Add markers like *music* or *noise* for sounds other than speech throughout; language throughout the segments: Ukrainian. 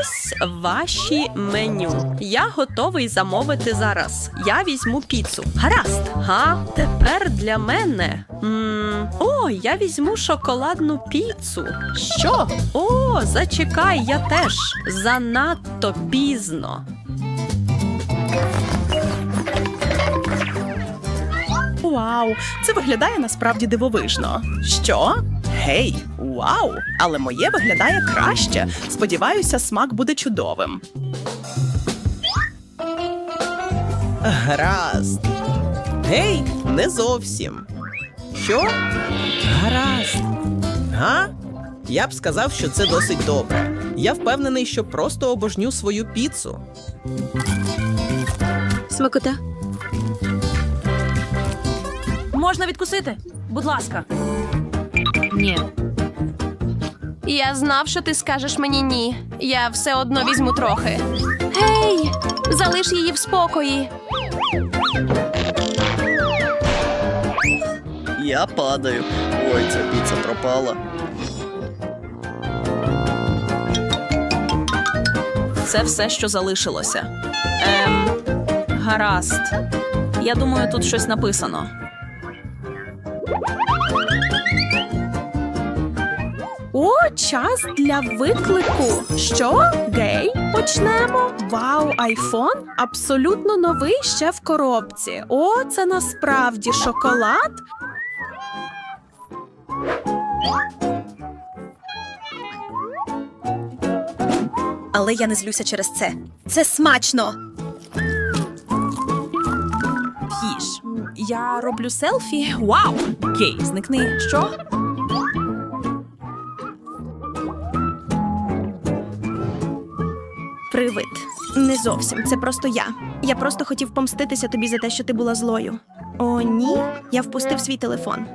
Ось ваші меню. Я готовий замовити зараз. Я візьму піцу. Гаразд. Га, тепер для мене. м О, я візьму шоколадну піцу. Що? О, зачекай, я теж. Занадто пізно. Вау, це виглядає насправді дивовижно. Що? Гей, вау! Але моє виглядає краще. Сподіваюся, смак буде чудовим. Гаразд. Гей, не зовсім. Що? Гаразд. Га? Я б сказав, що це досить добре. Я впевнений, що просто обожню свою піцу. Смакота. Можна відкусити? Будь ласка. Ні. Я знав, що ти скажеш мені ні. Я все одно візьму трохи. Гей, залиш її в спокої. Я падаю. Ой, ця піца пропала. Це все, що залишилося. Ем, гаразд. Я думаю, тут щось написано. Час для виклику. Що? Гей? Почнемо. Вау, айфон? Абсолютно новий ще в коробці. О, це насправді шоколад. Але я не злюся через це. Це смачно. Їж. Я роблю селфі. Вау! Гей, зникни. Що? Зовсім. Це просто я. Я просто хотів помститися тобі за те, що ти була злою. О, ні. Я впустив свій телефон.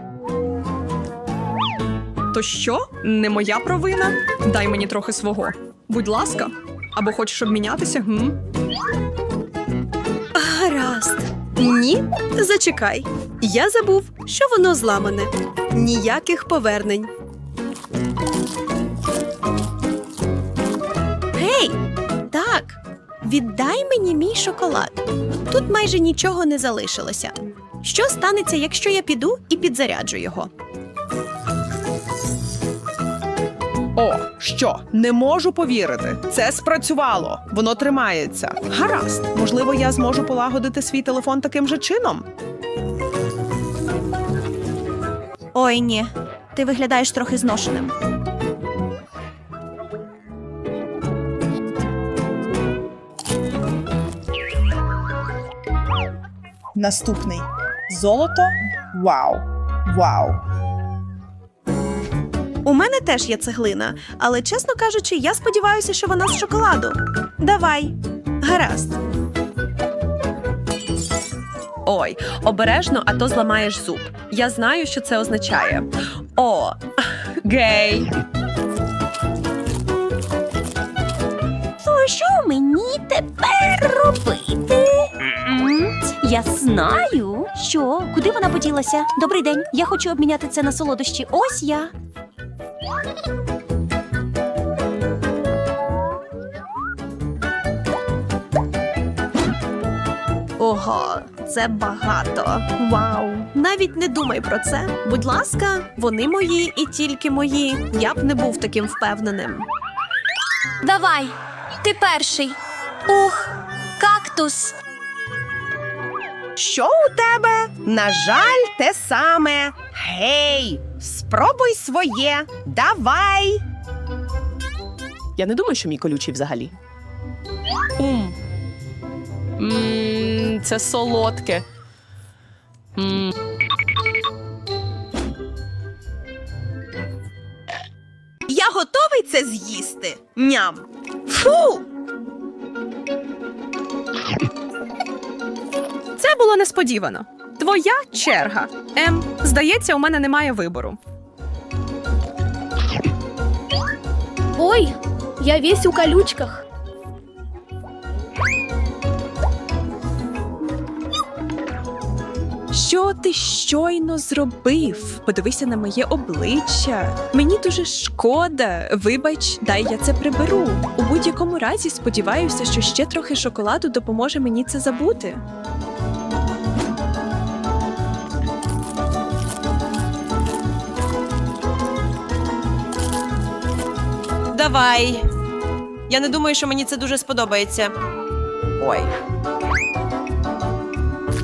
То що? Не моя провина? Дай мені трохи свого. Будь ласка. Або хочеш обмінятися? Гм? Гаразд. Ні, зачекай. Я забув, що воно зламане. Ніяких повернень. Гей! Так, віддай мені мій шоколад. Тут майже нічого не залишилося. Що станеться, якщо я піду і підзаряджу його? О, що? Не можу повірити. Це спрацювало. Воно тримається. Гаразд. Можливо, я зможу полагодити свій телефон таким же чином. Ой, ні. Ти виглядаєш трохи зношеним. Наступний золото. Вау. Вау. У мене теж є цеглина, але чесно кажучи, я сподіваюся, що вона з шоколаду. Давай. Гаразд. Ой, обережно, а то зламаєш зуб. Я знаю, що це означає. О, *laughs* гей. Я знаю. Що? Куди вона поділася? Добрий день. Я хочу обміняти це на солодощі. Ось я. Ого, це багато. Вау. Навіть не думай про це. Будь ласка, вони мої і тільки мої. Я б не був таким впевненим. Давай, ти перший. Ух, кактус. Що у тебе? На жаль, те саме. Гей, спробуй своє. Давай. Я не думаю, що мій колючий взагалі. Ум. М, це солодке. М, Я готовий це з'їсти. Ням. Фу! Це було несподівано. Твоя черга. Ем, здається, у мене немає вибору. Ой, я весь у колючках. Що ти щойно зробив? Подивися на моє обличчя. Мені дуже шкода. Вибач, дай я це приберу. У будь-якому разі сподіваюся, що ще трохи шоколаду допоможе мені це забути. Давай. Я не думаю, що мені це дуже сподобається. Ой.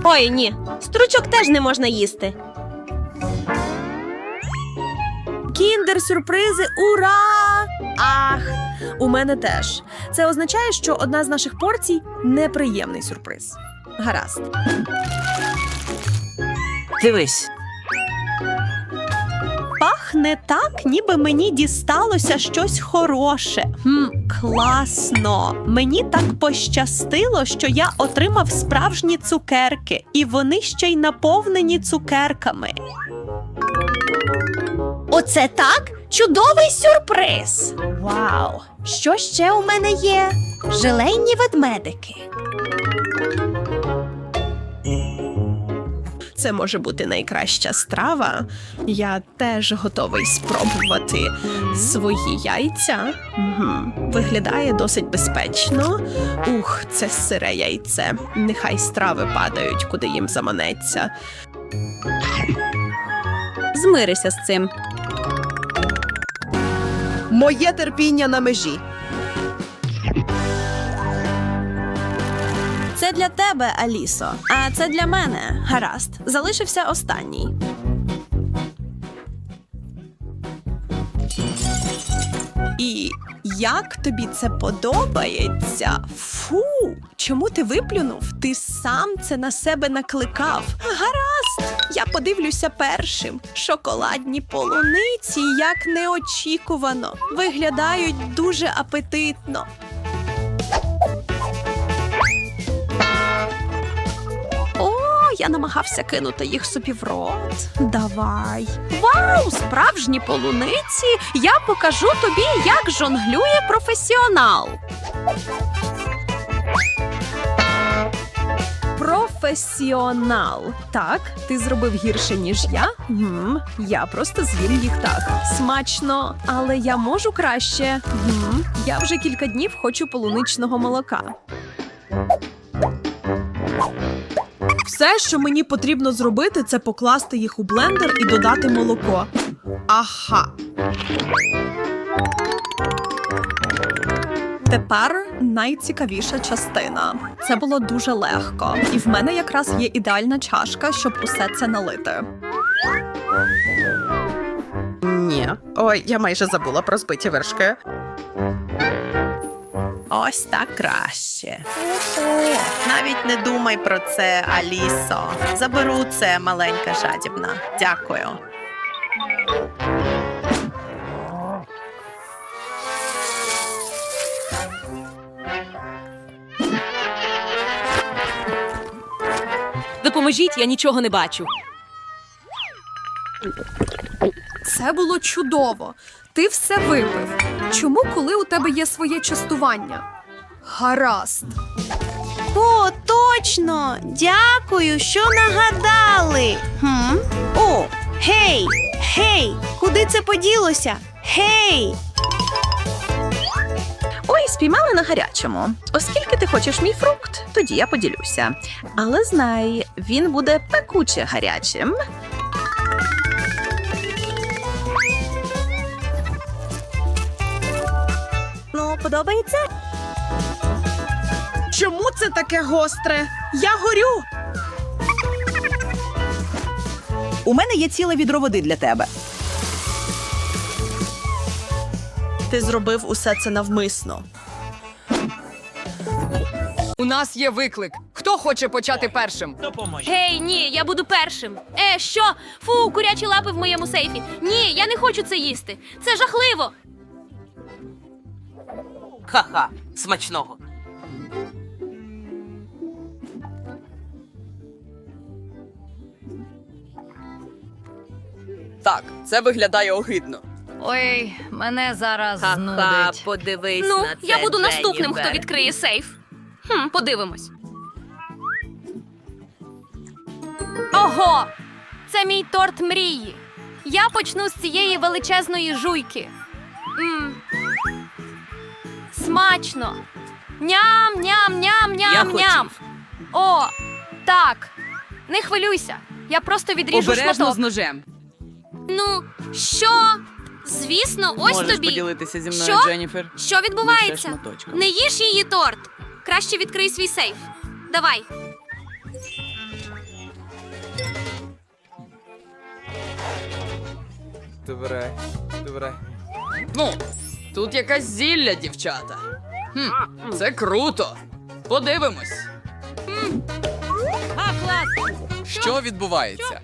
Ой, ні, стручок теж не можна їсти. Кіндер-сюрпризи, ура! Ах, у мене теж. Це означає, що одна з наших порцій неприємний сюрприз. Гаразд. Дивись. Пахне так, ніби мені дісталося щось хороше. Хм, класно. Мені так пощастило, що я отримав справжні цукерки, і вони ще й наповнені цукерками. Оце так? Чудовий сюрприз! Вау! Що ще у мене є? Желейні ведмедики. Це може бути найкраща страва. Я теж готовий спробувати свої яйця. Угу. Виглядає досить безпечно. Ух, це сире яйце. Нехай страви падають, куди їм заманеться. Змирися з цим. Моє терпіння на межі. Це для тебе, Алісо. А це для мене. Гаразд. Залишився останній. І як тобі це подобається? Фу, чому ти виплюнув? Ти сам це на себе накликав. Гаразд, я подивлюся першим. Шоколадні полуниці, як неочікувано, виглядають дуже апетитно. Намагався кинути їх собі в рот. Давай. Вау, справжні полуниці! Я покажу тобі, як жонглює професіонал. Професіонал. Так, ти зробив гірше, ніж я. Гм, я просто з'їм їх так. Смачно, але я можу краще. Гм, я вже кілька днів хочу полуничного молока. Все, що мені потрібно зробити, це покласти їх у блендер і додати молоко. Ага. Тепер найцікавіша частина. Це було дуже легко, і в мене якраз є ідеальна чашка, щоб усе це налити. Ні. Ой, я майже забула про збиті вершки. Ось так краще. Навіть не думай про це, Алісо. Заберу це, маленька жадібна. Дякую. Допоможіть, я нічого не бачу. Це було чудово. Ти все випив. Чому, коли у тебе є своє частування? Гаразд. О, точно! Дякую, що нагадали. Хм? О, гей! Гей! Куди це поділося? Гей! Ой, спіймали на гарячому. Оскільки ти хочеш мій фрукт, тоді я поділюся. Але знай, він буде пекуче гарячим. Подобається? Чому це таке гостре? Я горю. У мене є ціле відро води для тебе. Ти зробив усе це навмисно. У нас є виклик. Хто хоче почати першим? Гей, ні, я буду першим. Е, що? Фу, курячі лапи в моєму сейфі. Ні, я не хочу це їсти. Це жахливо. Ха-ха, смачного. Так, це виглядає огидно. Ой, мене зараз Ха-ха, подивись Ну, на це, я буду наступним, Дженніфер. хто відкриє сейф. Хм, подивимось. Ого! Це мій торт мрії. Я почну з цієї величезної жуйки. М. Смачно. Ням, ням, ням, ням, ням. О, так. Не хвилюйся. Я просто відріжу шматок. ножем. Ну, що? Звісно, ось Можеш тобі. поділитися зі мною, Що? Дженніфер. Що відбувається? Лише шматочком. Не їж її торт. Краще відкрий свій сейф. Давай. Добре, добре. Ну, тут якась зілля, дівчата. Хм, це круто. Подивимось. Що відбувається?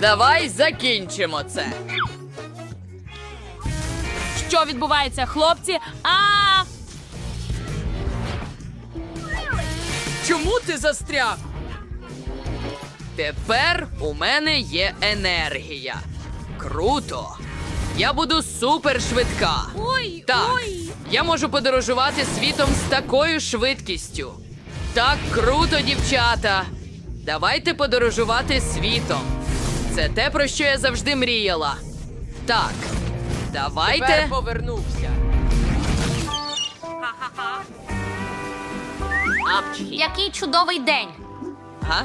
Давай закінчимо це. Що відбувається, хлопці? А Чому ти застряг? Тепер у мене є енергія. Круто. Я буду супер швидка. ой, Так, ой. я можу подорожувати світом з такою швидкістю. Так круто, дівчата. Давайте подорожувати світом. Це те, про що я завжди мріяла. Так, давайте. Тепер повернувся. Який чудовий день. Га?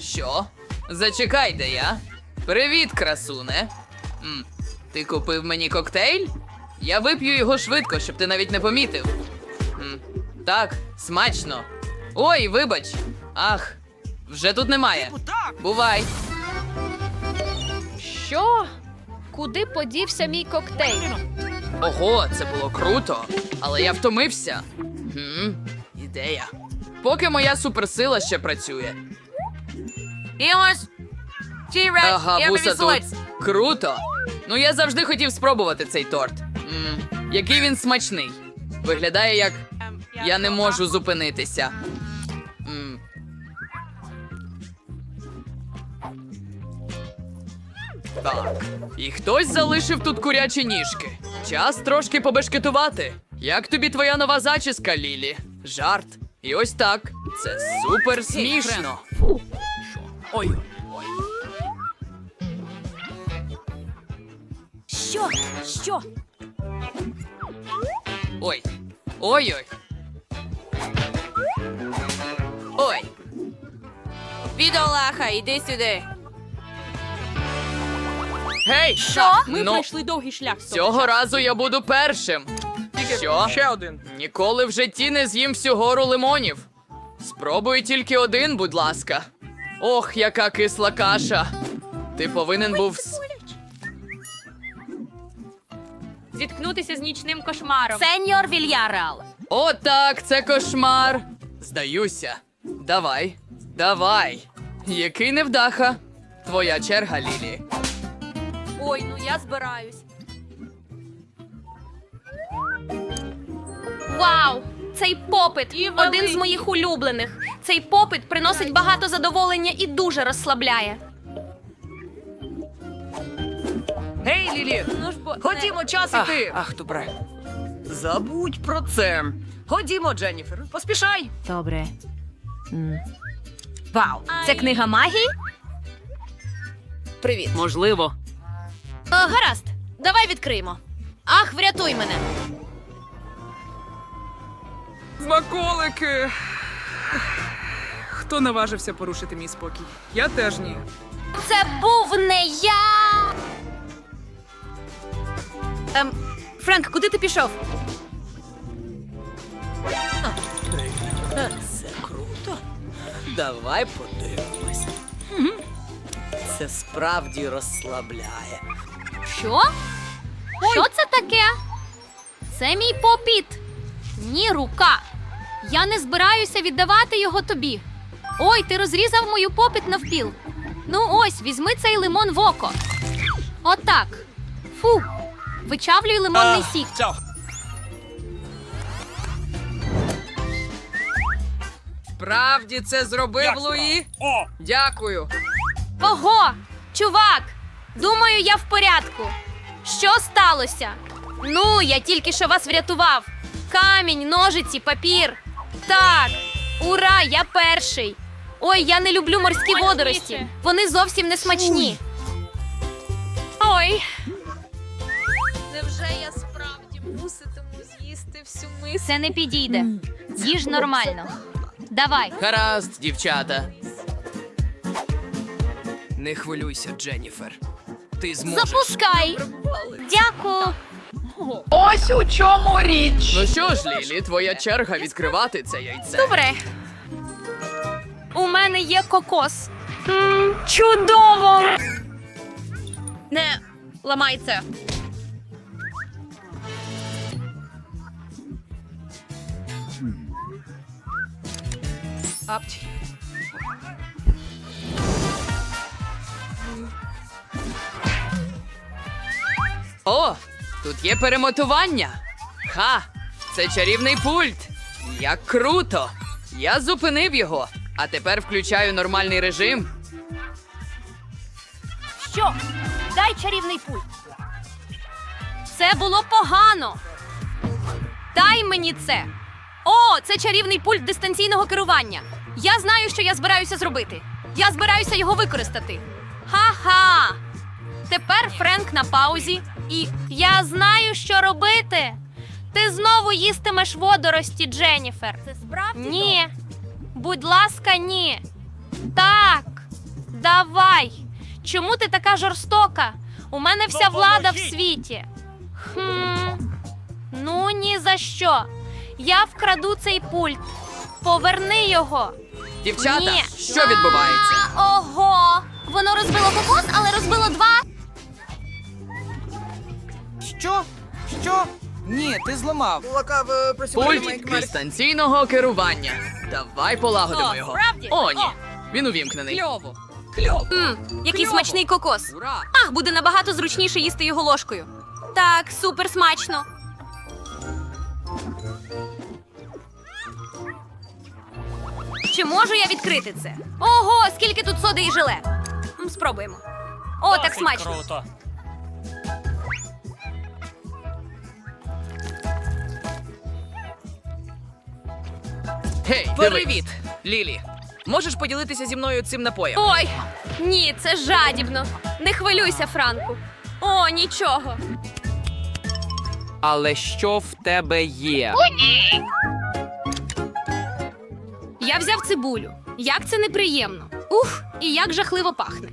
Що? Зачекай, де я. Привіт, красуне. М, ти купив мені коктейль? Я вип'ю його швидко, щоб ти навіть не помітив. М, так, смачно. Ой, вибач. Ах, вже тут немає. Бувай. Що? Куди подівся мій коктейль? Ого, це було круто, але я втомився. Гм, ідея. Поки моя суперсила ще працює. І ось. Ага, вуса тут. Круто. Ну я завжди хотів спробувати цей торт. м який він смачний. Виглядає як я не можу зупинитися. м Так. І хтось залишив тут курячі ніжки. Час трошки побешкетувати. Як тобі твоя нова зачіска, Лілі? Жарт. І ось так. Це супер смішно. Ой. Ой. Що? Що? Ой. Ой-ой. Ой. Бідолаха, іди сюди. Гей! Що? Ми ну, пройшли довгий шлях. Цього разу я буду першим. Що? Ще один. Ніколи в житті не з'їм всю гору лимонів. Спробуй тільки один, будь ласка. Ох, яка кисла каша. Ти повинен був. с- Зіткнутися з нічним кошмаром. Сеньор Вільярал. О, так, це кошмар. Здаюся. Давай, давай. Який невдаха. Твоя черга, Лілі. Ой, ну я збираюсь. Вау! Цей попит один з моїх улюблених. Цей попит приносить багато задоволення і дуже розслабляє. Гей, Лілі! Ну ж бо Ходімо, час іти. Ах, добре. Забудь про це. Ходімо, Дженніфер, поспішай. Добре. Вау, це книга магії? Привіт. Можливо. гаразд, давай відкриємо. Ах, врятуй мене. Смаколики. Хто наважився порушити мій спокій? Я теж ні. Це був не я. Ем, Френк, куди ти пішов? Це круто. Давай подивимось. Це справді розслабляє. Що? Що це таке? Це мій попіт. Ні, рука. Я не збираюся віддавати його тобі. Ой, ти розрізав мою попіт навпіл. Ну ось, візьми цей лимон в око. Отак. Фу. Вичавлюй лимонний сік. Справді це зробив Луї? Дякую. Ого! Чувак! Думаю, я в порядку. Що сталося? Ну, я тільки що вас врятував. Камінь, ножиці, папір. Так. Ура, я перший. Ой, я не люблю морські водорості. Вони зовсім не смачні. Це не підійде. Їж нормально. Давай. Гаразд, дівчата. Не хвилюйся, Дженніфер. Ти зможеш. Запускай. Дякую. Ну що ж, Лілі, твоя черга відкривати це яйце. Добре. У мене є кокос. м чудово. Не ламай це. О, тут є перемотування. Ха! Це чарівний пульт. Як круто! Я зупинив його, а тепер включаю нормальний режим. Що? Дай чарівний пульт. Це було погано. Дай мені це. О, це чарівний пульт дистанційного керування. Я знаю, що я збираюся зробити. Я збираюся його використати. Ха-ха. Тепер Френк на паузі, і я знаю, що робити. Ти знову їстимеш водорості, Дженніфер. Це справді? Ні. Будь ласка, ні. Так. Давай. Чому ти така жорстока? У мене вся влада в світі. Хм. Ну ні за що. Я вкраду цей пульт. Поверни його. Дівчата, Ні. що відбувається? А, Ого! Воно розбило кокос, але розбило два. Що? Що? Ні, ти зламав. Пульт дистанційного керування. Давай полагодимо О, його. справді? О, ні. О. Він увімкнений. Кльово. Мм, який смачний кокос. Ура! Ах, буде набагато зручніше їсти його ложкою. Так, супер смачно. Чи можу я відкрити це? Ого, скільки тут соди і желе. Спробуємо. О, так смачно. Круто. Гей, Привіт, Лілі. Можеш поділитися зі мною цим напоєм? Ой, ні, це жадібно. Не хвилюйся, Франку. О, нічого. Але що в тебе є? Я взяв цибулю. Як це неприємно. Ух, і як жахливо пахне.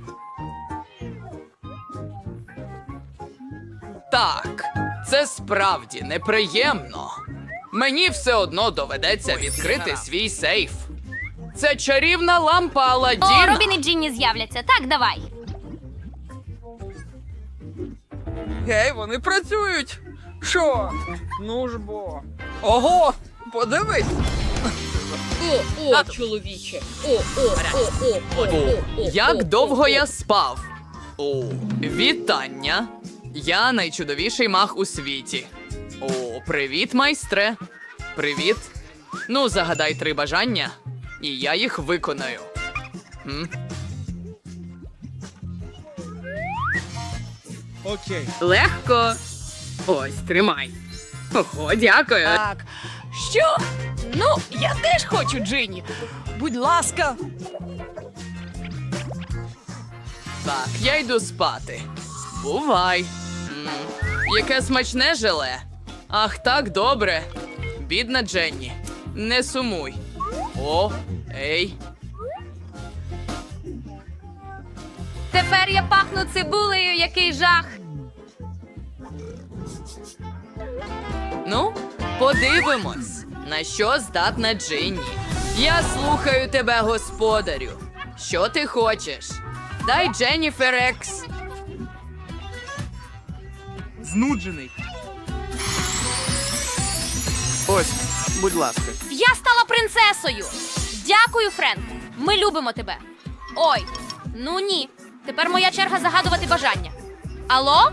Так, це справді неприємно. Мені все одно доведеться відкрити свій сейф. Це чарівна лампа О, Аладдіна. Робін і Джинні з'являться. Так, давай. Гей, вони працюють. Що? Ну ж бо. Ого! Подивись! О, як довго я спав? О, вітання. Я найчудовіший мах у світі. О, привіт, майстре. Привіт. Ну, загадай три бажання, і я їх виконаю. М? Легко. Ось, тримай. Ого, дякую. Так. Що? Ну, я теж хочу Джині. Будь ласка. Так, я йду спати. Бувай. М, яке смачне желе. Ах, так добре. Бідна Дженні. Не сумуй. О, ей. Тепер я пахну цибулею, який жах. Ну, подивимось, на що здатна Джинні. Я слухаю тебе, господарю. Що ти хочеш? Дай Дженніфер Екс. Знуджений. Ось, будь ласка. Я стала принцесою. Дякую, Френк. Ми любимо тебе. Ой, ну ні. Тепер моя черга загадувати бажання. Алло?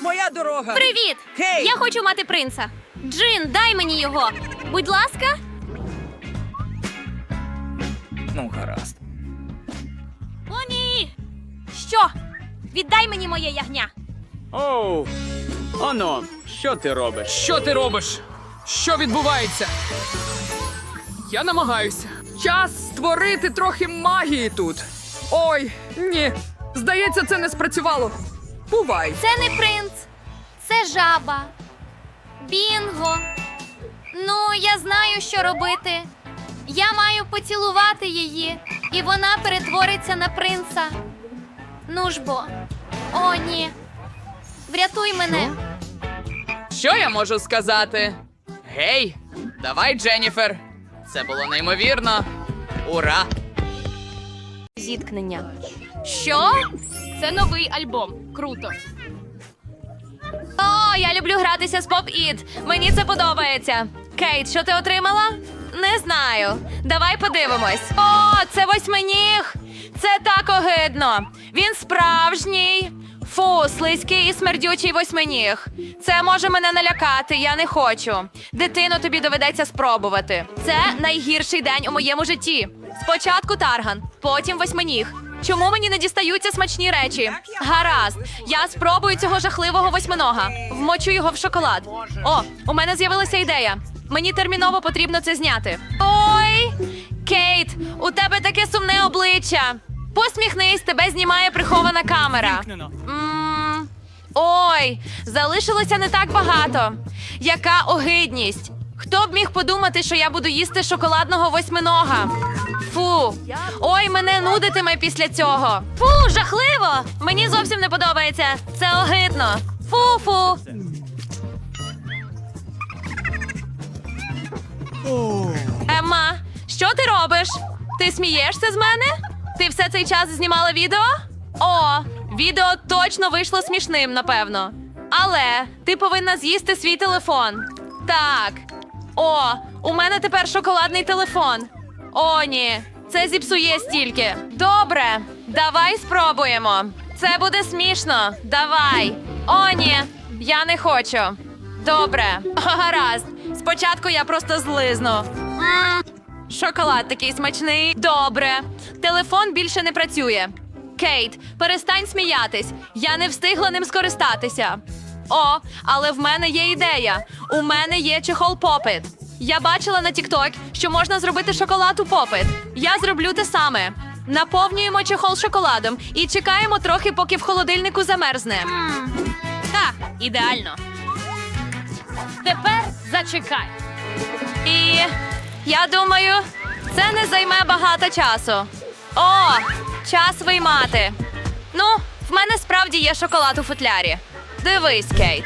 Моя дорога. Привіт! Гей! Я хочу мати принца. Джин, дай мені його. Будь ласка. Ну, гаразд. О, ні. Що? Віддай мені моє ягня. Оу, оно, що ти робиш? Що ти робиш? Що відбувається? Я намагаюся. Час створити трохи магії тут. Ой, ні. Здається, це не спрацювало. Бувай. Це не принц, це жаба. Бінго. Ну, я знаю, що робити. Я маю поцілувати її, і вона перетвориться на принца. Ну ж бо. О, ні. Врятуй мене. Що я можу сказати? Гей, давай, Дженніфер. Це було неймовірно. Ура! Зіткнення. Що? Це новий альбом. Круто. О, я люблю гратися з поп-іт. Мені це подобається. Кейт, що ти отримала? Не знаю. Давай подивимось. О, це восьминіг. Це так огидно. Він справжній. Фу, слизький і смердючий восьминіг. Це може мене налякати, я не хочу. Дитино, тобі доведеться спробувати. Це найгірший день у моєму житті. Спочатку тарган, потім восьминіг. Чому мені не дістаються смачні речі? Гаразд, я спробую цього жахливого восьминога. Вмочу його в шоколад. О, у мене з'явилася ідея. Мені терміново потрібно це зняти. Ой, Кейт, у тебе таке сумне обличчя. Посміхнись, тебе знімає прихована камера. М, Ой, залишилося не так багато. Яка огидність. Хто б міг подумати, що я буду їсти шоколадного восьминога? Фу. Ой, мене нудитиме після цього. Фу, жахливо! Мені зовсім не подобається. Це огидно. Фу-фу. Емма, що ти робиш? Ти смієшся з мене? Ти все цей час знімала відео? О, відео точно вийшло смішним, напевно. Але ти повинна з'їсти свій телефон. Так. О, у мене тепер шоколадний телефон. О, ні, це зіпсує стільки. Добре, давай спробуємо. Це буде смішно. Давай. О, ні, я не хочу. Добре, *laughs* гаразд. Спочатку я просто злизну. Шоколад такий смачний. Добре. Телефон більше не працює. Кейт, перестань сміятись. Я не встигла ним скористатися. О, але в мене є ідея. У мене є чехол попит. Я бачила на TikTok, що можна зробити шоколад у попит. Я зроблю те саме. Наповнюємо чехол шоколадом і чекаємо трохи, поки в холодильнику замерзне. Так, ідеально. Тепер зачекай. І я думаю, це не займе багато часу. О, час виймати. Ну, в мене справді є шоколад у футлярі. Дивись, Кейт.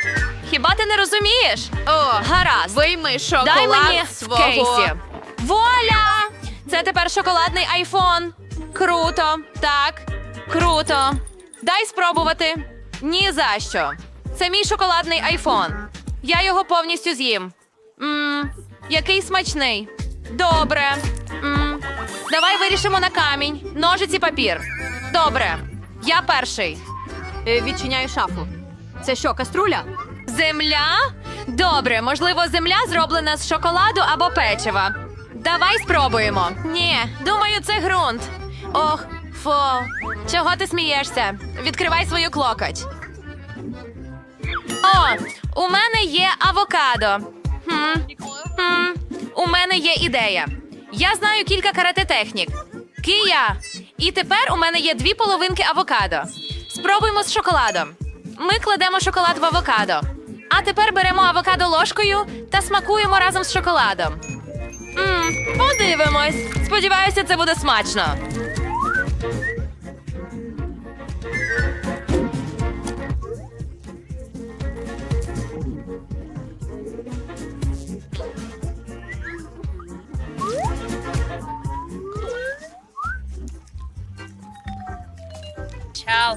Хіба ти не розумієш? О, гаразд. Вийми шоколад Дай мені свого. в кейсі. Вуаля! Це тепер шоколадний айфон. Круто. Так, круто. Дай спробувати. Ні за що. Це мій шоколадний айфон. Я його повністю з'їм. Мм, який смачний. Добре. М, давай вирішимо на камінь. Ножиці папір. Добре. Я перший. Відчиняю шафу. Це що, каструля? Земля? Добре, можливо, земля зроблена з шоколаду або печива. Давай спробуємо. Ні, думаю, це ґрунт. Ох, фу. Чого ти смієшся? Відкривай свою клокоть. О, у мене є авокадо. Хм. Хм. У мене є ідея. Я знаю кілька карате технік. Кия. І тепер у мене є дві половинки авокадо. Спробуємо з шоколадом. Ми кладемо шоколад в авокадо. А тепер беремо авокадо ложкою та смакуємо разом з шоколадом. Мм, подивимось. Сподіваюся, це буде смачно. Чао.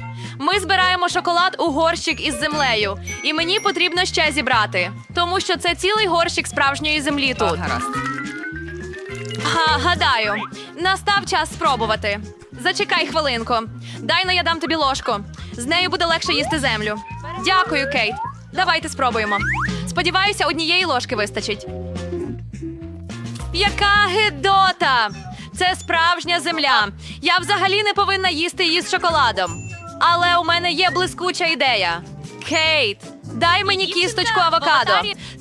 Ми збираємо шоколад у горщик із землею, і мені потрібно ще зібрати, тому що це цілий горщик справжньої землі тут. Гаразд. Га, гадаю, настав час спробувати. Зачекай хвилинку. Дай но я дам тобі ложку. З нею буде легше їсти землю. Дякую, Кейт. Давайте спробуємо. Сподіваюся, однієї ложки вистачить. Яка гидота! Це справжня земля. Я взагалі не повинна їсти її з шоколадом. Але у мене є блискуча ідея. Кейт, дай мені кісточку авокадо.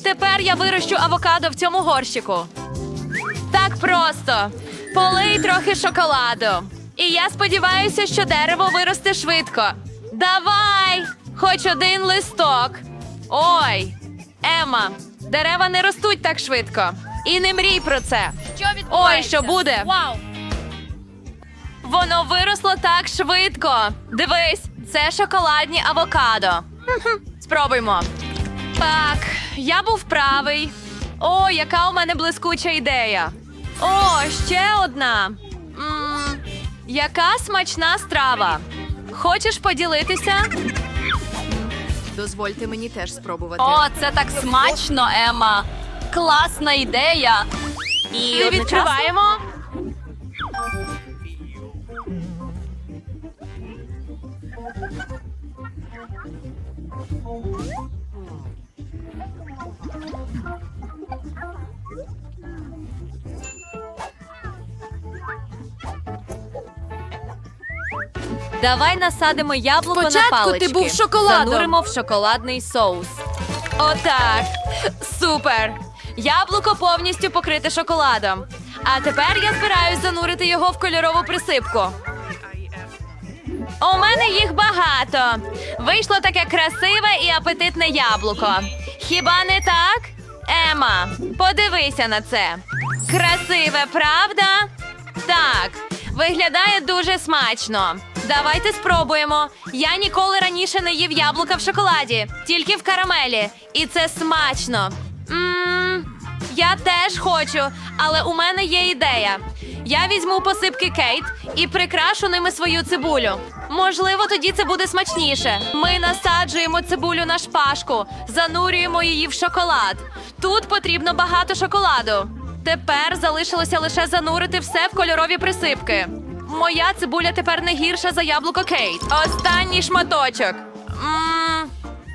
Тепер я вирощу авокадо в цьому горщику. Так просто. Полий трохи шоколаду. І я сподіваюся, що дерево виросте швидко. Давай! Хоч один листок. Ой, Ема, дерева не ростуть так швидко. І не мрій про це. Що Ой, що буде? Вау! Воно виросло так швидко. Дивись, це шоколадні авокадо. *laughs* Спробуймо. Так, я був правий. О, яка у мене блискуча ідея. О, ще одна. м яка смачна страва. Хочеш поділитися? Дозвольте мені теж спробувати. О, це так смачно, Ема. Класна ідея. І одночасно- відчуваємо. Давай насадимо яблуко Спочатку на палички. ти був шоколадом. Зануримо в шоколадний соус. Отак. Супер. Яблуко повністю покрите шоколадом. А тепер я збираюсь занурити його в кольорову присипку. У мене їх багато. Вийшло таке красиве і апетитне яблуко. Хіба не так? Ема, подивися на це. Красиве, правда? Так, виглядає дуже смачно. Давайте спробуємо. Я ніколи раніше не їв яблука в шоколаді, тільки в карамелі. І це смачно. Мм, я теж хочу, але у мене є ідея. Я візьму посипки Кейт і прикрашу ними свою цибулю. Можливо, тоді це буде смачніше. Ми насаджуємо цибулю на шпажку, занурюємо її в шоколад. Тут потрібно багато шоколаду. Тепер залишилося лише занурити все в кольорові присипки. Моя цибуля тепер не гірша за яблуко Кейт. Останній шматочок. Мм,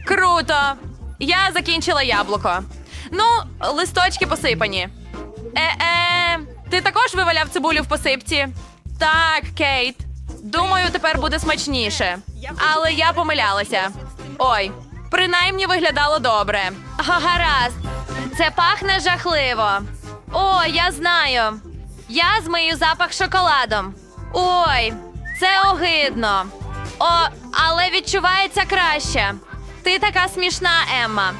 круто. Я закінчила яблуко. Ну, листочки посипані. Е-е, ти також виваляв цибулю в посипці? Так, Кейт. Думаю, тепер буде смачніше. Але я помилялася. Ой, принаймні виглядало добре. Гаразд. Це пахне жахливо. О, я знаю. Я змию запах шоколадом. Ой, це огидно. О, але відчувається краще. Ти така смішна, Емма.